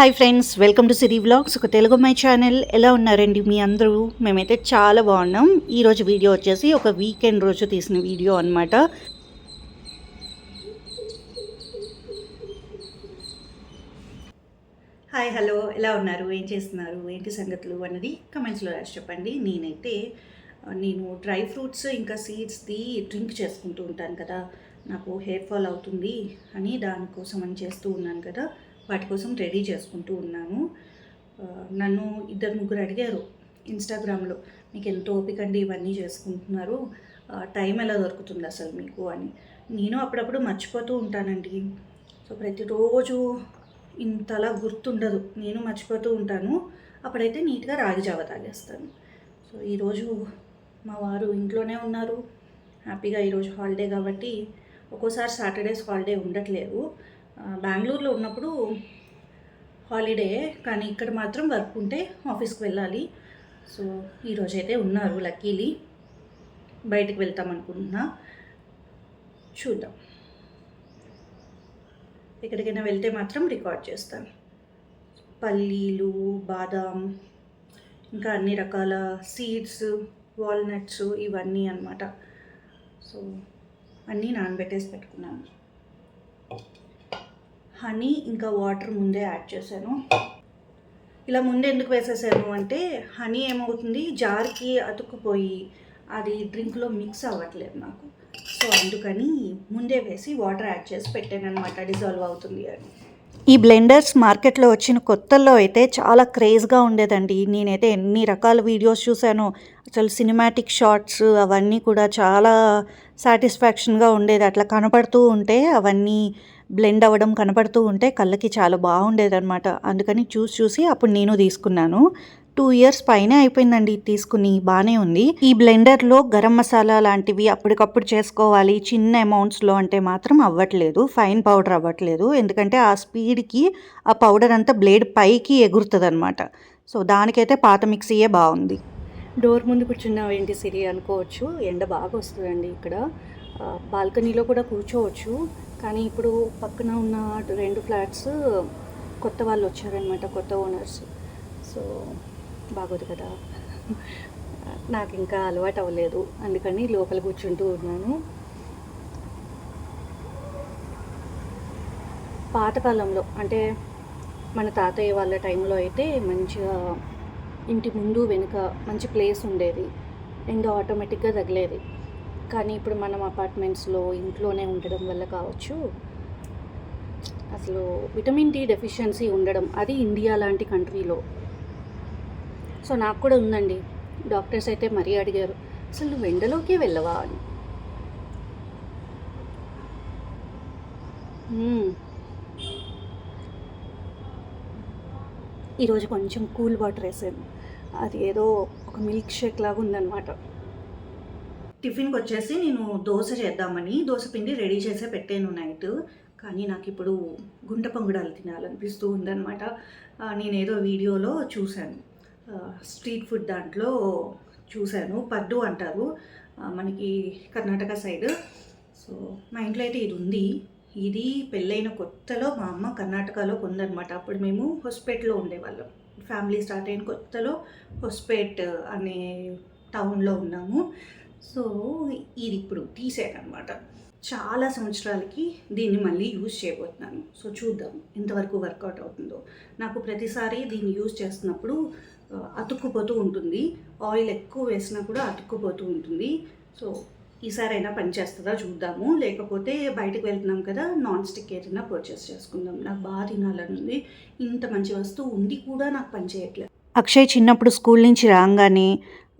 Hi friends welcome to Siri vlogs ఒక Telugu my channel ఎలా ఉన్నారండి మీ అందరూ? మేమైతే చాలా బాగున్నాం. ఈరోజు వీడియో వచ్చేసి ఒక వీకెండ్ రోజు తీసిన వీడియో అనమాట హాయ్ హలో ఎలా ఉన్నారు? ఏం చేస్తున్నారు? ఏంటి సంగతులు అన్నది కమెంట్స్లో రాసి చెప్పండి. నేనైతే నేను డ్రై ఫ్రూట్స్ ఇంకా సీడ్స్ది డ్రింక్ చేసుకుంటూ ఉంటాను కదా. నాకు హెయిర్ ఫాల్ అవుతుంది అని దానికోసం అని చేస్తూ ఉన్నాను కదా. వాటి కోసం రెడీ చేసుకుంటూ ఉన్నాను. నన్ను ఇద్దరు ముగ్గురు అడిగారు ఇన్స్టాగ్రామ్లో మీకు ఎంతో ఓపిక అండి ఇవన్నీ చేసుకుంటున్నారు? టైం ఎలా దొరుకుతుంది అసలు మీకు? అని. నేను అప్పుడప్పుడు మర్చిపోతూ ఉంటానండి. సో ప్రతిరోజు ఇంతలా గుర్తుండదు. నేను మర్చిపోతూ ఉంటాను. అప్పుడైతే నీట్గా రాగి జావ తాగేస్తాను. సో ఈరోజు మా వారు ఇంట్లోనే ఉన్నారు. హ్యాపీగా ఈరోజు హాలిడే కాబట్టి ఒక్కోసారి సాటర్డేస్ హాలిడే ఉండట్లేదు. బెంగళూరులో ఉన్నప్పుడు హాలిడే కానీ ఇక్కడ మాత్రం వర్క్ ఉంటే ఆఫీస్కి వెళ్ళాలి. సో ఈరోజు అయితే ఉన్నారు లక్కీలీ. బయటికి వెళ్తాం అనుకుంటున్నా. చూద్దాం. ఎక్కడికైనా వెళ్తే మాత్రం రికార్డ్ చేస్తాను. పల్లీలు బాదాం ఇంకా అన్ని రకాల సీడ్స్ వాల్నట్స్ ఇవన్నీ అన్నమాట. సో అన్నీ నానబెట్టేసి పెట్టుకున్నాను. హనీ ఇంకా వాటర్ ముందే యాడ్ చేశాను. ఇలా ముందే ఎందుకు వేసేసాను అంటే హనీ ఏమవుతుంది? జార్కి అతుక్కుపోయి అది డ్రింక్లో మిక్స్ అవ్వట్లేదు నాకు. సో అందుకని ముందే వేసి వాటర్ యాడ్ చేసి పెట్టాను అనమాట డిజాల్వ్ అవుతుంది అని. ఈ బ్లెండర్స్ మార్కెట్లో వచ్చిన కొత్తల్లో అయితే చాలా క్రేజ్గా ఉండేదండి. నేనైతే ఎన్ని రకాల వీడియోస్ చూశాను అసలు సినిమాటిక్ షార్ట్స్ అవన్నీ కూడా చాలా సాటిస్ఫాక్షన్గా ఉండేది. అట్లా కనపడుతూ ఉంటే అవన్నీ బ్లెండ్ అవ్వడం కనపడుతూ ఉంటే కళ్ళకి చాలా బాగుండేదన్నమాట. అందుకని చూసి చూసి అప్పుడు నేను తీసుకున్నాను. టూ ఇయర్స్ పైనే అయిపోయిందండి తీసుకుని. బాగానే ఉంది. ఈ బ్లెండర్లో గరం మసాలా లాంటివి అప్పటికప్పుడు చేసుకోవాలి. చిన్న అమౌంట్స్లో అంటే మాత్రం అవ్వట్లేదు. ఫైన్ పౌడర్ అవ్వట్లేదు. ఎందుకంటే ఆ స్పీడ్కి ఆ పౌడర్ అంతా బ్లేడ్ పైకి ఎగురుతుంది అనమాట సో దానికైతే పాత మిక్సీయే బాగుంది. డోర్ ముందు కూర్చున్నావు ఏంటి సిరి అనుకోవచ్చు. ఎండ బాగా వస్తుందండి ఇక్కడ. బాల్కనీలో కూడా కూర్చోవచ్చు. కానీ ఇప్పుడు పక్కన ఉన్న రెండు ఫ్లాట్స్ కొత్త వాళ్ళు వచ్చారనమాట కొత్త ఓనర్స్ సో బాగోదు కదా. నాకు ఇంకా అలవాటు అవ్వలేదు. అందుకని లోపల కూర్చుంటూ ఉన్నాను. పాతకాలంలో అంటే మన తాతయ్య వాళ్ళ టైంలో అయితే మంచిగా ఇంటి ముందు వెనుక మంచి ప్లేస్ ఉండేది. ఎండ ఆటోమేటిక్గా తగిలేది. కానీ ఇప్పుడు మనం అపార్ట్మెంట్స్లో ఇంట్లోనే ఉండడం వల్ల కావచ్చు అసలు విటమిన్ డి డెఫిషియన్సీ ఉండడం అది ఇండియా లాంటి కంట్రీలో సో నాకు కూడా ఉందండి. డాక్టర్స్ అయితే మరీ అడిగారు అసలు నువ్వు ఎండలోకే వెళ్ళవా? అని. ఈరోజు కొంచెం కూల్ వాటర్ వేసాను. అది ఏదో ఒక మిల్క్ షేక్ లాగా ఉందన్నమాట. టిఫిన్కి వచ్చేసి నేను దోశ చేద్దామని దోశ పిండి రెడీ చేసే పెట్టాను నైట్. కానీ నాకు ఇప్పుడు గుంట పొంగడాలు తినాలనిపిస్తూ ఉందన్నమాట. నేనేదో వీడియోలో చూశాను. స్ట్రీట్ ఫుడ్ దాంట్లో చూశాను. పడ్డు అంటారు. మనకి కర్ణాటక సైడ్. సో మా ఇంట్లో అయితే ఇది ఉంది. ఇది పెళ్ళైన కొత్తలో మా అమ్మ కర్ణాటకలో కొందనమాట అప్పుడు మేము హొస్పేట్లో ఉండేవాళ్ళం. ఫ్యామిలీ స్టార్ట్ అయిన కొత్తలో హొస్పేట్ అనే టౌన్లో ఉన్నాము. సో ఇది ఇప్పుడు తీసానమాట చాలా సంవత్సరాలకి దీన్ని మళ్ళీ యూజ్ చేయబోతున్నాను. సో చూద్దాం ఎంతవరకు వర్కౌట్ అవుతుందో. నాకు ప్రతిసారి దీన్ని యూజ్ చేస్తున్నప్పుడు అతుక్కుపోతూ ఉంటుంది. ఆయిల్ ఎక్కువ వేసినా కూడా అతుక్కుపోతూ ఉంటుంది. సో ఈసారైనా పనిచేస్తుందా చూద్దాము. లేకపోతే బయటకు వెళ్తున్నాం కదా నాన్ స్టిక్ ఏదైనా పర్చేస్ చేసుకుందాం. నాకు బాగా తినాలని ఉంది. ఇంత మంచి వస్తువు ఉండి కూడా నాకు పనిచేయట్లేదు అక్షయ్ చిన్నప్పుడు స్కూల్ నుంచి రాగానే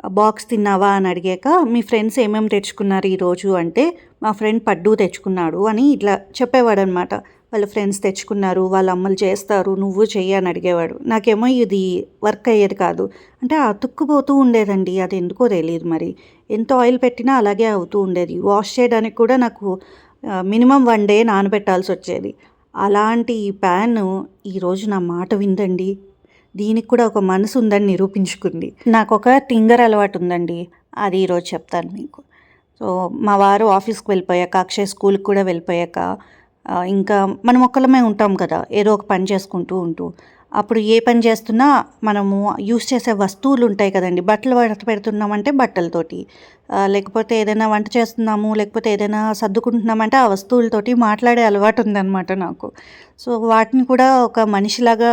బాక్స్ తిన్నావా? అని అడిగాక మీ ఫ్రెండ్స్ ఏమేమి తెచ్చుకున్నారు ఈరోజు అంటే మా ఫ్రెండ్ పడ్డు తెచ్చుకున్నాడు అని ఇట్లా చెప్పేవాడు అనమాట వాళ్ళ ఫ్రెండ్స్ తెచ్చుకున్నారు వాళ్ళ అమ్మలు చేస్తారు నువ్వు చెయ్యి అని అడిగేవాడు. నాకేమో ఇది వర్క్ అయ్యేది కాదు. అంటే అతుక్కుపోతూ ఉండేదండి అది ఎందుకో తెలియదు మరి. ఎంత ఆయిల్ పెట్టినా అలాగే అవుతూ ఉండేది. వాష్ చేయడానికి కూడా నాకు మినిమం వన్ డే నానబెట్టాల్సి వచ్చేది. అలాంటి ఈ ప్యాన్ ఈరోజు నా మాట విందండి. దీనికి కూడా ఒక మనసు ఉందని నిరూపించుకుంది. నాకు ఒక టింగర్ అలవాటు ఉందండి. అది ఈరోజు చెప్తాను మీకు. సో మా వారు ఆఫీస్కి వెళ్ళిపోయాక అక్షయ్ స్కూల్కి కూడా వెళ్ళిపోయాక ఇంకా మనం ఒక్కలమే ఉంటాం కదా ఏదో ఒక పని చేసుకుంటూ ఉంటూ. అప్పుడు ఏ పని చేస్తున్నా మనము యూస్ చేసే వస్తువులు ఉంటాయి కదండి. బట్టలు వడత పెడుతున్నామంటే బట్టలతోటి. లేకపోతే ఏదైనా వంట చేస్తున్నాము లేకపోతే ఏదైనా సర్దుకుంటున్నామంటే ఆ వస్తువులతోటి మాట్లాడే అలవాటు ఉందన్నమాట నాకు. సో వాటిని కూడా ఒక మనిషిలాగా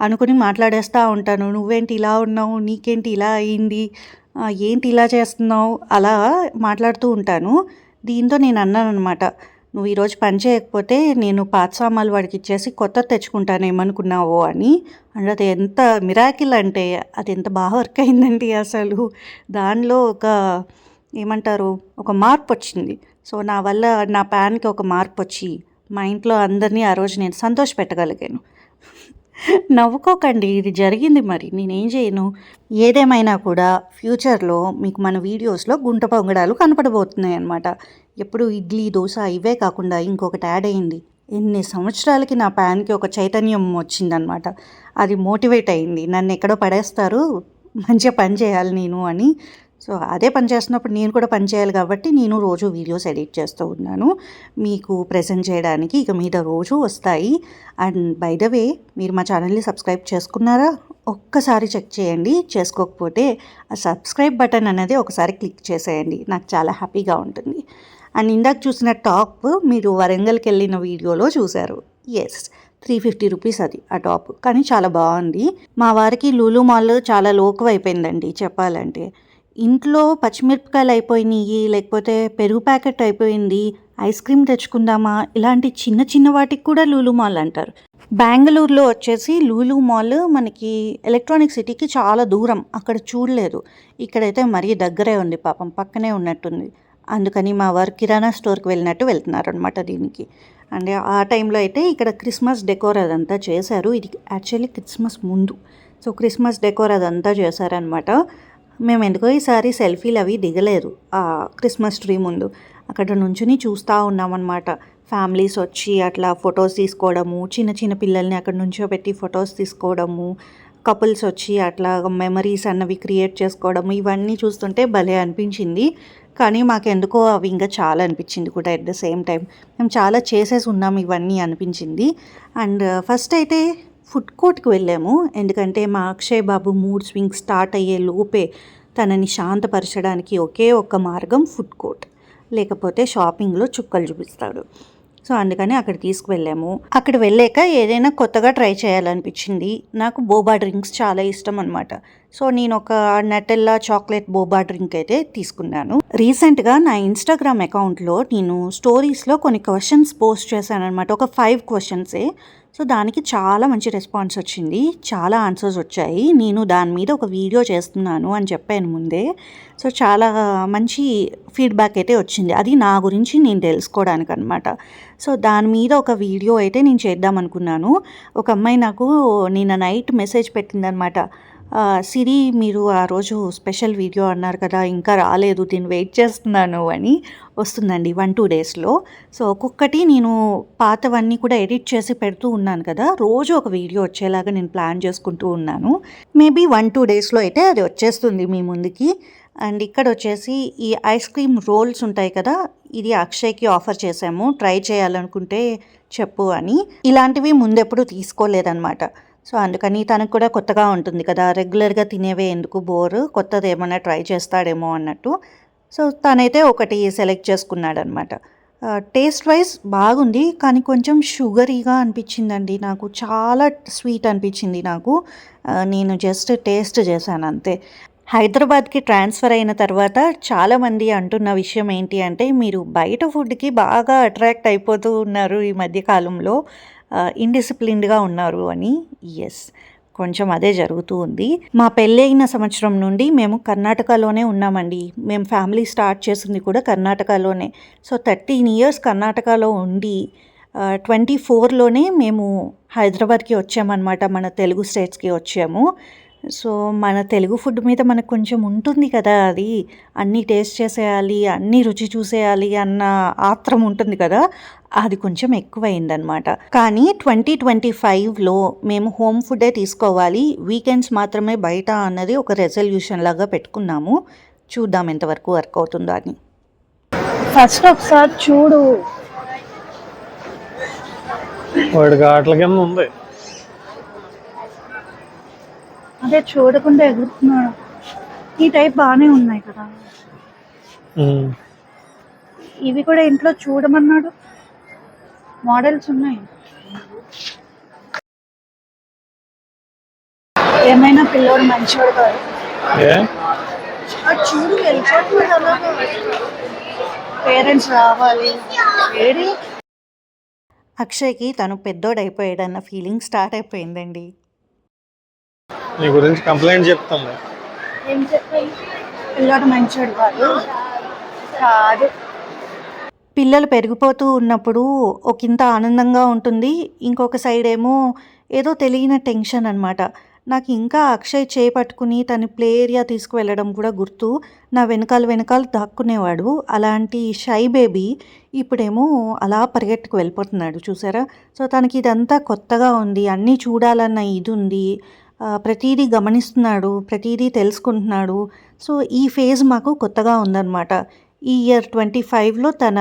అనుకుని మాట్లాడేస్తూ ఉంటాను. నువ్వేంటి ఇలా ఉన్నావు? నీకేంటి ఇలా అయింది? ఏంటి ఇలా చేస్తున్నావు? అలా మాట్లాడుతూ ఉంటాను. దీంతో నేను అన్నాను అనమాట నువ్వు ఈరోజు పని చేయకపోతే నేను పాత సామాన్లు వాడికి ఇచ్చేసి కొత్త తెచ్చుకుంటాను ఏమనుకున్నావో అని. అంటే అది ఎంత మిరాకిల్ అంటే అది ఎంత బాగా వర్క్ అయిందండి అసలు. దానిలో ఒక ఏమంటారు ఒక మార్పు వచ్చింది. సో నా వల్ల నా ప్యాన్కి ఒక మార్పు వచ్చి మా ఇంట్లో అందరినీ ఆ రోజు నేను సంతోష పెట్టగలిగాను. నవ్వుకోకండి ఇది జరిగింది మరి. నేనేం చేయను? ఏదేమైనా కూడా ఫ్యూచర్లో మీకు మన వీడియోస్లో గుంట పొంగడాలు కనపడబోతున్నాయి అన్నమాట ఎప్పుడు ఇడ్లీ దోశ ఇవే కాకుండా ఇంకొకటి యాడ్ అయింది ఎన్ని సంవత్సరాలకి నా ప్యాన్కి ఒక చైతన్యం వచ్చిందనమాట అది మోటివేట్ అయింది నన్ను ఎక్కడో పడేస్తారు. మంచిగా పని చేయాలి నేను అని. సో అదే పని చేస్తున్నప్పుడు నేను కూడా పని చేయాలి కాబట్టి నేను రోజు వీడియోస్ ఎడిట్ చేస్తూ ఉన్నాను. మీకు ప్రజెంట్ చేయడానికి ఇక మీద రోజు వస్తాయి. అండ్ బై ద వే మీరు మా ఛానల్ని సబ్స్క్రైబ్ చేసుకున్నారా? ఒక్కసారి చెక్ చేయండి. చేసుకోకపోతే ఆ సబ్స్క్రైబ్ బటన్ అనేది ఒకసారి క్లిక్ చేసేయండి. నాకు చాలా హ్యాపీగా ఉంటుంది. అండ్ ఇందాక చూసిన టాప్ మీరు వరంగల్కి వెళ్ళిన వీడియోలో చూశారు. ఎస్ త్రీ ఫిఫ్టీ రూపీస్ అది ఆ టాప్. కానీ చాలా బాగుంది. మా వారికి లూలు మాల్ చాలా లోకం అయిపోయిందండి చెప్పాలంటే. ఇంట్లో పచ్చిమిరపకాయలు అయిపోయినాయి లేకపోతే పెరుగు ప్యాకెట్ అయిపోయింది ఐస్ క్రీమ్ తెచ్చుకుందామా? ఇలాంటి చిన్న చిన్న వాటికి కూడా లూలు మాల్ అంటారు. బెంగళూరులో వచ్చేసి లూలు మాల్ మనకి ఎలక్ట్రానిక్ సిటీకి చాలా దూరం. అక్కడ చూడలేదు. ఇక్కడైతే మరీ దగ్గరే ఉంది పాపం పక్కనే ఉన్నట్టుంది. అందుకని మా వారు కిరాణా స్టోర్కి వెళ్ళినట్టు వెళ్తున్నారు అనమాట దీనికి. అండ్ ఆ టైంలో అయితే ఇక్కడ క్రిస్మస్ డెకోర్ అదంతా చేశారు. ఇది యాక్చువల్లీ క్రిస్మస్ ముందు. సో క్రిస్మస్ డెకోర్ అదంతా చేశారనమాట మేము ఎందుకో ఈసారి సెల్ఫీలు అవి దిగలేదు ఆ క్రిస్మస్ ట్రీ ముందు. అక్కడ నుంచుని చూస్తూ ఉన్నామన్నమాట. ఫ్యామిలీస్ వచ్చి అట్లా ఫొటోస్ తీసుకోవడము చిన్న చిన్న పిల్లల్ని అక్కడ నుంచో పెట్టి ఫొటోస్ తీసుకోవడము కపుల్స్ వచ్చి అట్లా మెమరీస్ అన్నవి క్రియేట్ చేసుకోవడము ఇవన్నీ చూస్తుంటే భలే అనిపించింది. కానీ మాకెందుకో అవి ఇంకా చాలా అనిపించింది కూడా ఎట్ ద సేమ్ టైం మేము చాలా చేసేసి ఉన్నాం ఇవన్నీ అనిపించింది. అండ్ uh, ఫస్ట్ అయితే ఫుడ్ కోర్ట్కి వెళ్ళాము. ఎందుకంటే మా అక్షయ్ బాబు మూడ్ స్వింగ్ స్టార్ట్ అయ్యే లోపే తనని శాంతపరచడానికి ఒకే ఒక్క మార్గం ఫుడ్ కోర్ట్. లేకపోతే షాపింగ్లో చుక్కలు చూపిస్తాడు. సో అందుకని అక్కడ తీసుకువెళ్ళాము. అక్కడ వెళ్ళాక ఏదైనా కొత్తగా ట్రై చేయాలనిపించింది. నాకు బోబా డ్రింక్స్ చాలా ఇష్టం అనమాట సో నేను ఒక నెటెల్లా చాక్లెట్ బోబా డ్రింక్ అయితే తీసుకున్నాను. రీసెంట్గా నా ఇన్స్టాగ్రామ్ అకౌంట్లో నేను స్టోరీస్లో కొన్ని క్వశ్చన్స్ పోస్ట్ చేశాను అనమాట ఒక ఫైవ్ క్వశ్చన్సే సో దానికి చాలా మంచి రెస్పాన్స్ వచ్చింది. చాలా ఆన్సర్స్ వచ్చాయి. నేను దాని మీద ఒక వీడియో చేస్తున్నాను అని చెప్పాను ముందే. సో చాలా మంచి ఫీడ్బ్యాక్ అయితే వచ్చింది. అది నా గురించి నేను తెలుసుకోవడానికి అనమాట సో దాని మీద ఒక వీడియో అయితే నేను చేద్దాం అనుకున్నాను ఒక అమ్మాయి నాకు నిన్న నైట్ మెసేజ్ పెట్టిందనమాట సిరి మీరు ఆ రోజు స్పెషల్ వీడియో అన్నారు కదా ఇంకా రాలేదు దీన్ని వెయిట్ చేస్తున్నాను అని వస్తుందండి వన్ టూ డేస్లో. సో ఒక్కొక్కటి నేను పాతవన్నీ కూడా ఎడిట్ చేసి పెడుతూ ఉన్నాను కదా రోజు ఒక వీడియో వచ్చేలాగా నేను ప్లాన్ చేసుకుంటూ ఉన్నాను. మేబీ వన్ టూ డేస్లో అయితే అది వచ్చేస్తుంది మీ ముందుకి. అండ్ ఇక్కడ వచ్చేసి ఈ ఐస్ క్రీమ్ రోల్స్ ఉంటాయి కదా ఇది అక్షయ్కి ఆఫర్ చేసాము ట్రై చేయాలనుకుంటే చెప్పు అని. ఇలాంటివి ముందెప్పుడు తీసుకోలేదన్నమాట. సో అందుకని తనకు కూడా కొత్తగా ఉంటుంది కదా రెగ్యులర్గా తినేవే ఎందుకు బోర్ కొత్తది ఏమైనా ట్రై చేస్తాడేమో అన్నట్టు. సో తనైతే ఒకటి సెలెక్ట్ చేసుకున్నాడనమాట. టేస్ట్ వైజ్ బాగుంది కానీ కొంచెం షుగరీగా అనిపించిందండి నాకు. చాలా స్వీట్ అనిపించింది నాకు. నేను జస్ట్ టేస్ట్ చేశాను అంతే. హైదరాబాద్కి ట్రాన్స్ఫర్ అయిన తర్వాత చాలామంది అంటున్న విషయం ఏంటి అంటే మీరు బయట ఫుడ్కి బాగా అట్రాక్ట్ అయిపోతూ ఉన్నారు ఈ మధ్య కాలంలో. ఇండిసిప్లిన్డ్గా ఉన్నారు అని ఎస్ కొంచెం అదే జరుగుతూ ఉంది. మా పెళ్ళైన సంవత్సరం నుండి మేము కర్ణాటకలోనే ఉన్నామండి. మేము ఫ్యామిలీ స్టార్ట్ చేసింది కూడా కర్ణాటకలోనే. సో థర్టీన్ ఇయర్స్ కర్ణాటకలో ఉండి ట్వంటీ ఫోర్లోనే మేము హైదరాబాద్కి వచ్చామన్నమాట మన తెలుగు స్టేట్స్కి వచ్చాము. సో మన తెలుగు ఫుడ్ మీద మనకు కొంచెం ఉంటుంది కదా అది. అన్నీ టేస్ట్ చేసేయాలి అన్నీ రుచి చూసేయాలి అన్న ఆత్రం ఉంటుంది కదా. అది కొంచెం ఎక్కువైందనమాట కానీ ట్వంటీ ట్వంటీ ఫైవ్లో మేము హోమ్ ఫుడే తీసుకోవాలి. వీకెండ్స్ మాత్రమే బయట అన్నది ఒక రెజల్యూషన్ లాగా పెట్టుకున్నాము. చూద్దాం ఎంతవరకు వర్క్ అవుతుందో అని. ఫస్ట్ ఒకసారి చూడు. వాడికి ఆటల కింద ఉంది. అదే చూడకుండా ఎగురుతున్నాడు. ఈ టైప్ బాగానే ఉన్నాయి కదా. ఇవి కూడా ఇంట్లో చూడమన్నాడు. మోడల్స్ ఉన్నాయి. ఏమైనా పిల్లోడు మంచివాడు కాదు. చూడు పేరెంట్స్ రావాలి. అక్షయ్కి తను పెద్దోడైపోయాడన్న ఫీలింగ్ స్టార్ట్ అయిపోయిందండి. నీ గురించి కంప్లైంట్ చెప్తాను ఏం చెప్పాలి? పిల్లోడు మంచివాడు కాదు. కాదు. పిల్లలు పెరిగిపోతూ ఉన్నప్పుడు ఒకంత ఆనందంగా ఉంటుంది. ఇంకొక సైడ్ ఏమో ఏదో తెలియని టెన్షన్ అనమాట నాకు ఇంకా అక్షయ్ చేపట్టుకుని తన ప్లే ఏరియా తీసుకువెళ్ళడం కూడా గుర్తు. నా వెనకాల వెనకాల దాక్కునేవాడు. అలాంటి షై బేబీ ఇప్పుడేమో అలా పరిగెట్టుకు వెళ్ళిపోతున్నాడు. చూసారా? సో తనకి ఇదంతా కొత్తగా ఉంది. అన్నీ చూడాలన్న ఇది ఉంది. ప్రతిదీ గమనిస్తున్నాడు ప్రతిదీ తెలుసుకుంటున్నాడు. సో ఈ ఫేజ్ మాకు కొత్తగా ఉందన్నమాట. ఈ ఇయర్ ట్వంటీ ఫైవ్లో తన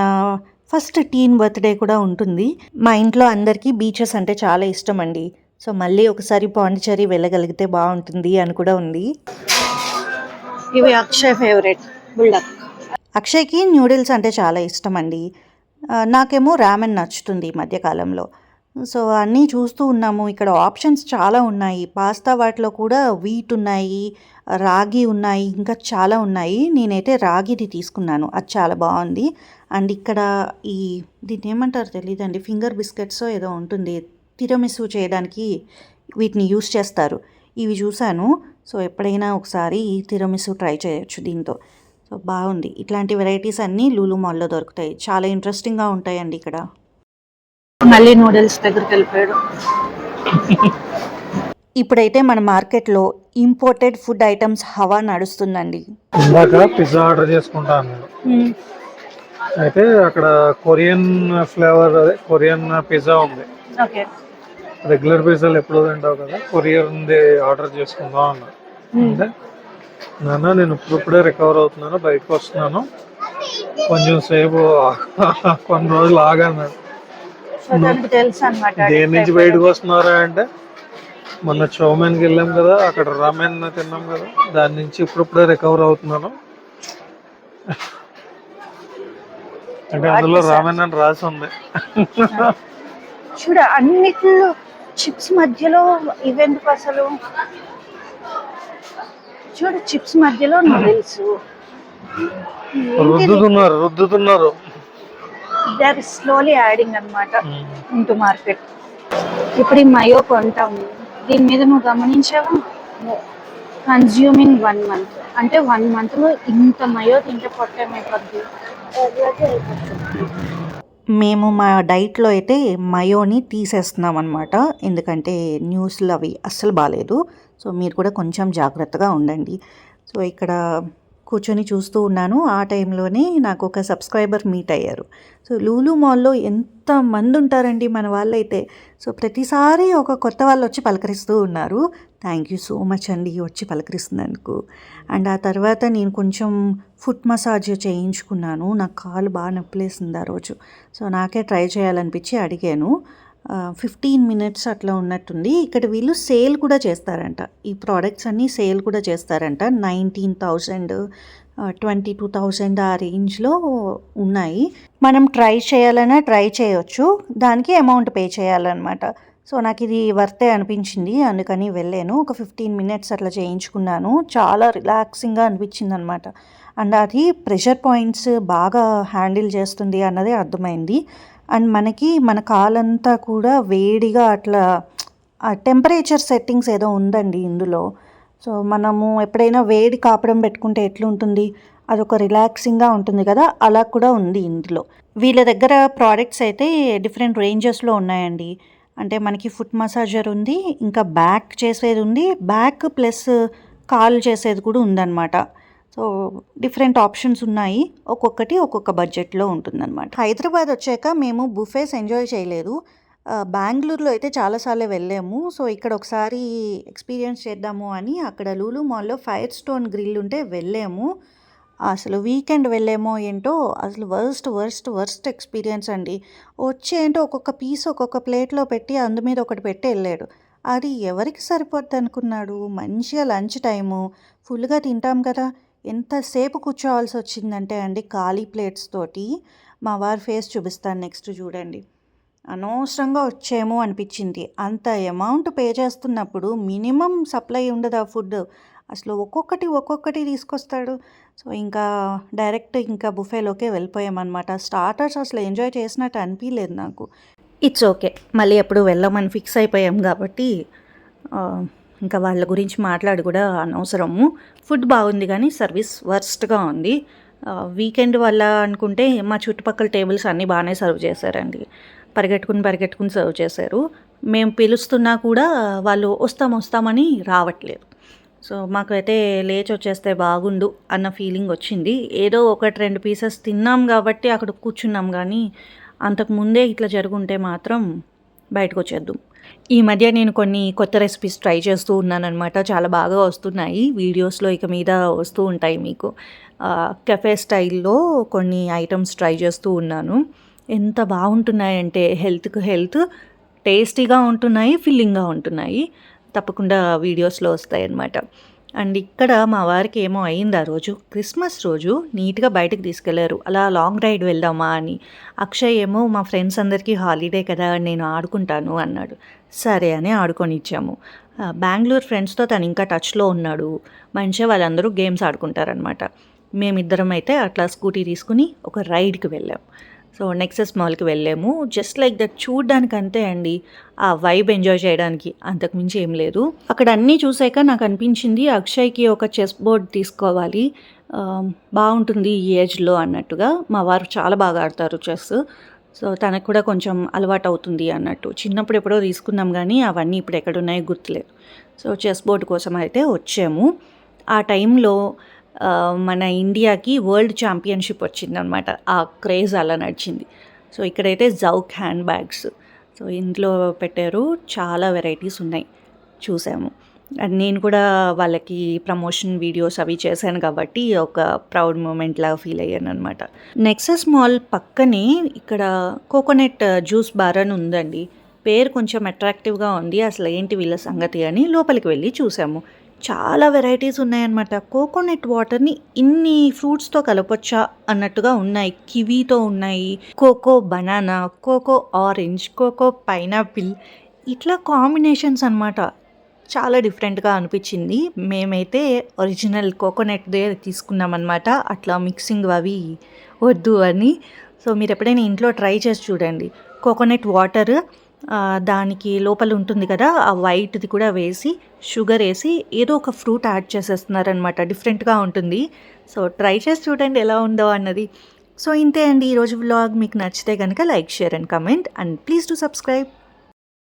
ఫస్ట్ టీన్ బర్త్డే కూడా ఉంటుంది. మా ఇంట్లో అందరికీ బీచెస్ అంటే చాలా ఇష్టం అండి సో మళ్ళీ ఒకసారి పాండిచేరి వెళ్ళగలిగితే బాగుంటుంది అని కూడా ఉంది. ఇవి అక్షయ్ ఫేవరెట్. బుల్డక్. అక్షయ్కి న్యూడిల్స్ అంటే చాలా ఇష్టం అండి నాకేమో రామెన్ నచ్చుతుంది ఈ మధ్యకాలంలో సో అన్నీ చూస్తూ ఉన్నాము. ఇక్కడ ఆప్షన్స్ చాలా ఉన్నాయి. పాస్తా వాటిలో కూడా వీట్ ఉన్నాయి రాగి ఉన్నాయి ఇంకా చాలా ఉన్నాయి. నేనైతే రాగిది తీసుకున్నాను. అది చాలా బాగుంది. అండ్ ఇక్కడ ఈ దీన్ని ఏమంటారు తెలియదండి ఫింగర్ బిస్కెట్స్ ఏదో ఉంటుంది. తిరమిసు చేయడానికి వీటిని యూస్ చేస్తారు. ఇవి చూశాను. సో ఎప్పుడైనా ఒకసారి తిరమిసు ట్రై చేయొచ్చు దీంతో. సో బాగుంది. ఇట్లాంటి వెరైటీస్ అన్నీ లూలు మాల్లో దొరుకుతాయి. చాలా ఇంట్రెస్టింగ్గా ఉంటాయండి ఇక్కడ. మళ్ళీ నూడిల్స్ దగ్గరికి వెళ్ళిపోయాడు. ఇప్పుడైతే మన మార్కెట్లో ఇంపోర్టెడ్ ఫుడ్ ఐటమ్స్ హవా నడుస్తుందండి. ఇందాక పిజ్జా ఆర్డర్ చేసుకుంటాను అయితే అక్కడ కొరియన్ ఫ్లేవర్ అదే కొరియన్ పిజ్జా ఉంది. ఓకే. రెగ్యులర్ పిజ్జాలు ఎప్పుడు తింటావు కదా కొరియన్ ఆర్డర్ చేసుకుందాం అన్న అంటే నాన్న నేను ఇప్పుడిప్పుడే రికవర్ అవుతున్నాను బయటకు వస్తున్నాను. కొంచెం సేపు కొన్ని రోజులు ఆగన్నాడు. తెలుసు అనమాట దేని నుంచి బయటకు వస్తున్నారా అంటే మొన్న చౌమెన్కి వెళ్ళాం కదా అక్కడ రామెన్ తిన్నాం కదా దాని నుంచి ఇప్పుడిప్పుడే రికవర్ అవుతున్నాను. అంటే అందులో రామెన్ అని రాసి ఉంది. చూడ అన్నిట్లో చిప్స్ మధ్యలో ఇవెందుకు అసలు? చూడు చిప్స్ మధ్యలో నూడిల్స్. రుద్దుతున్నారు రుద్దుతున్నారు. దే ఆర్ స్లోలీ యాడింగ్ అన్నమాట ఇంటూ మార్కెట్ ఇప్పుడు ఈ మయో కొంటాము దీని మీద నువ్వు గమనించావా? కన్జ్యూమింగ్ వన్ మంత్ అంటే వన్ మంత్లో ఇంత మయో తింటే పొట్టేమైపోద్ది మేము మా డైట్లో అయితే మయోని తీసేస్తున్నాం అనమాట ఎందుకంటే న్యూస్లు అవి అస్సలు బాగాలేదు సో మీరు కూడా కొంచెం జాగ్రత్తగా ఉండండి. సో ఇక్కడ కూర్చొని చూస్తూ ఉన్నాను. ఆ టైంలోనే నాకు ఒక సబ్స్క్రైబర్ మీట్ అయ్యారు. సో లూలు మాల్లో ఎంత మంది ఉంటారండి మన వాళ్ళైతే. సో ప్రతిసారి ఒక కొత్త వాళ్ళు వచ్చి పలకరిస్తూ ఉన్నారు. థ్యాంక్ యూ సో మచ్ అండి వచ్చి పలకరిస్తున్నందుకు. అండ్ ఆ తర్వాత నేను కొంచెం ఫుట్ మసాజ్ చేయించుకున్నాను. నాకు కాలు బాగా నొప్పిలేసింది ఆ రోజు. సో నాకే ట్రై చేయాలనిపించి అడిగాను. ఫిఫ్టీన్ మినిట్స్ అట్లా ఉన్నట్టుంది. ఇక్కడ వీళ్ళు సేల్ కూడా చేస్తారంట. ఈ ప్రోడక్ట్స్ అన్నీ సేల్ కూడా చేస్తారంట. Nineteen thousand twenty two thousand ఆ రేంజ్లో ఉన్నాయి. మనం ట్రై చేయాలన్నా ట్రై చేయొచ్చు. దానికి అమౌంట్ పే చేయాలన్నమాట. సో నాకు ఇది వర్తే అనిపించింది. అందుకని వెళ్ళాను. ఒక ఫిఫ్టీన్ మినిట్స్ అట్లా చేయించుకున్నాను. చాలా రిలాక్సింగ్గా అనిపించింది అనమాట అండ్ అది ప్రెషర్ పాయింట్స్ బాగా హ్యాండిల్ చేస్తుంది అన్నది అర్థమైంది. అండ్ మనకి మన కాలంతా కూడా వేడిగా అట్లా ఆ టెంపరేచర్ సెట్టింగ్స్ ఏదో ఉందండి ఇందులో. సో మనము ఎప్పుడైనా వేడి కాపడం పెట్టుకుంటే ఎట్లుంటుంది? అదొక రిలాక్సింగ్గా ఉంటుంది కదా? అలా కూడా ఉంది ఇందులో. వీళ్ళ దగ్గర ప్రోడక్ట్స్ అయితే డిఫరెంట్ రేంజెస్లో ఉన్నాయండి. అంటే మనకి ఫుట్ మసాజర్ ఉంది ఇంకా బ్యాక్ చేసేది ఉంది. బ్యాక్ ప్లస్ కాల్ చేసేది కూడా ఉందన్నమాట. సో డిఫరెంట్ ఆప్షన్స్ ఉన్నాయి. ఒక్కొక్కటి ఒక్కొక్క బడ్జెట్లో ఉంటుందన్నమాట. హైదరాబాద్ వచ్చాక మేము బుఫేస్ ఎంజాయ్ చేయలేదు. బెంగళూరులో అయితే చాలాసార్లు వెళ్ళాము. సో ఇక్కడ ఒకసారి ఎక్స్పీరియన్స్ చేద్దాము అని అక్కడ లూలు మాల్లో ఫైర్ స్టోన్ గ్రిల్ ఉంటే వెళ్ళాము. అసలు వీకెండ్ వెళ్ళేమో ఏంటో అసలు వర్స్ట్ వర్స్ట్ వర్స్ట్ ఎక్స్పీరియన్స్ అండి. వచ్చే ఏంటో ఒక్కొక్క పీస్ ఒక్కొక్క ప్లేట్లో పెట్టి అందు మీద ఒకటి పెట్టి వెళ్ళాడు. అది ఎవరికి సరిపోద్ది అనుకున్నాడు? మంచిగా లంచ్ టైము. ఫుల్గా తింటాం కదా. ఎంతసేపు కూర్చోవాల్సి వచ్చిందంటే అండి ఖాళీ ప్లేట్స్ తోటి మా వారి ఫేస్ చూపిస్తాను నెక్స్ట్ చూడండి. అనవసరంగా వచ్చేమో అనిపించింది. అంత అమౌంట్ పే చేస్తున్నప్పుడు మినిమం సప్లై ఉండదు ఆ ఫుడ్. అసలు ఒక్కొక్కటి ఒక్కొక్కటి తీసుకొస్తాడు. సో ఇంకా డైరెక్ట్ ఇంకా బుఫేలోకే వెళ్ళిపోయామన్నమాట. స్టార్టర్స్ అసలు ఎంజాయ్ చేసినట్టు అనిపించలేదు నాకు. It's okay. మళ్ళీ ఎప్పుడు వెళ్ళమని ఫిక్స్ అయిపోయాం కాబట్టి ఇంకా వాళ్ళ గురించి మాట్లాడి కూడా అనవసరము. ఫుడ్ బాగుంది కానీ సర్వీస్ వర్స్ట్గా ఉంది. వీకెండ్ వల్ల అనుకుంటే మా చుట్టుపక్కల టేబుల్స్ అన్నీ బాగానే సర్వ్ చేశారండి. పరిగెట్టుకుని పరిగెట్టుకుని సర్వ్ చేశారు. మేము పిలుస్తున్నా కూడా వాళ్ళు వస్తాం వస్తామని రావట్లేదు. సో మాకైతే లేచి వచ్చేస్తే బాగుండు అన్న ఫీలింగ్ వచ్చింది. ఏదో ఒకటి రెండు పీసెస్ తిన్నాం కాబట్టి అక్కడ కూర్చున్నాం కానీ అంతకు ముందే ఇట్లా జరుగుంటే మాత్రం బయటకు వచ్చేద్దాం ఈ మధ్య నేను కొన్ని కొత్త రెసిపీస్ ట్రై చేస్తూ ఉన్నానన్నమాట. చాలా బాగా వస్తున్నాయి. వీడియోస్లో ఇక మీద వస్తూ ఉంటాయి మీకు. కెఫే స్టైల్లో కొన్ని ఐటమ్స్ ట్రై చేస్తూ ఉన్నాను. ఎంత బాగుంటున్నాయంటే హెల్త్కు హెల్త్ టేస్టీగా ఉంటున్నాయి ఫిల్లింగ్గా ఉంటున్నాయి. తప్పకుండా వీడియోస్లో వస్తాయి అన్నమాట అండ్ ఇక్కడ మా వారికి ఏమో అయింది ఆ రోజు. క్రిస్మస్ రోజు నీట్గా బయటకు తీసుకెళ్ళారు. అలా లాంగ్ రైడ్ వెళ్దామా అని. అక్షయ్ ఏమో మా ఫ్రెండ్స్ అందరికీ హాలిడే కదా నేను ఆడుకుంటాను అన్నాడు. సరే అని ఆడుకొని ఇచ్చాము బెంగళూరు ఫ్రెండ్స్తో తను ఇంకా టచ్లో ఉన్నాడు. మంచిగా వాళ్ళందరూ గేమ్స్ ఆడుకుంటారనమాట మేమిద్దరం అయితే అట్లా స్కూటీ తీసుకుని ఒక రైడ్కి వెళ్ళాం. సో నెక్సెస్ మాల్కి వెళ్ళాము. జస్ట్ లైక్ దట్ చూడడానికి అంతే అండి ఆ వైబ్ ఎంజాయ్ చేయడానికి అంతకుమించి ఏం లేదు. అక్కడ అన్నీ చూసాక నాకు అనిపించింది అక్షయ్కి ఒక చెస్ బోర్డ్ తీసుకోవాలి. బాగుంటుంది ఈ ఏజ్లో అన్నట్టుగా. మా వారు చాలా బాగా ఆడతారు చెస్ సో తనకు కూడా కొంచెం అలవాటు అవుతుంది అన్నట్టు. చిన్నప్పుడు ఎప్పుడో తీసుకున్నాం కానీ అవన్నీ ఇప్పుడు ఎక్కడున్నాయో గుర్తులేదు. సో చెస్ బోర్డు కోసం అయితే వచ్చాము. ఆ టైంలో మన ఇండియాకి వరల్డ్ ఛాంపియన్షిప్ వచ్చిందనమాట ఆ క్రేజ్ అలా నడిచింది. సో ఇక్కడైతే జౌక్ హ్యాండ్ బ్యాగ్స్. సో ఇంట్లో పెట్టారు. చాలా వెరైటీస్ ఉన్నాయి. చూసాము. అండ్ నేను కూడా వాళ్ళకి ప్రమోషన్ వీడియోస్ అవి చేశాను కాబట్టి ఒక ప్రౌడ్ మూమెంట్ లాగా ఫీల్ అయ్యాను అనమాట నెక్సస్ మాల్ పక్కనే ఇక్కడ కోకోనట్ జ్యూస్ బార్ అని ఉందండి. పేరు కొంచెం అట్రాక్టివ్గా ఉంది. అసలు ఏంటి వీళ్ళ సంగతి అని లోపలికి వెళ్ళి చూసాము. చాలా వెరైటీస్ ఉన్నాయన్నమాట. కోకోనట్ వాటర్ని ఇన్ని ఫ్రూట్స్తో కలపొచ్చా అన్నట్టుగా ఉన్నాయి. కివీతో ఉన్నాయి. Coco banana coco orange coco pineapple ఇట్లా కాంబినేషన్స్ అన్నమాట. చాలా డిఫరెంట్గా అనిపించింది. మేమైతే ఒరిజినల్ కోకోనట్దే తీసుకున్నామన్నమాట. అట్లా మిక్సింగ్ అవి వద్దు అని. సో మీరు ఎప్పుడైనా ఇంట్లో ట్రై చేసి చూడండి. కోకోనట్ వాటర్ దానికి లోపల ఉంటుంది కదా ఆ వైట్ది కూడా వేసి షుగర్ వేసి ఏదో ఒక ఫ్రూట్ యాడ్ చేసేస్తున్నారనమాట డిఫరెంట్గా ఉంటుంది. సో ట్రై చేసి చూడండి ఎలా ఉందో అన్నది. సో ఇంతే అండి. ఈరోజు వ్లాగ్ మీకు నచ్చితే కనుక like share and comment and please to subscribe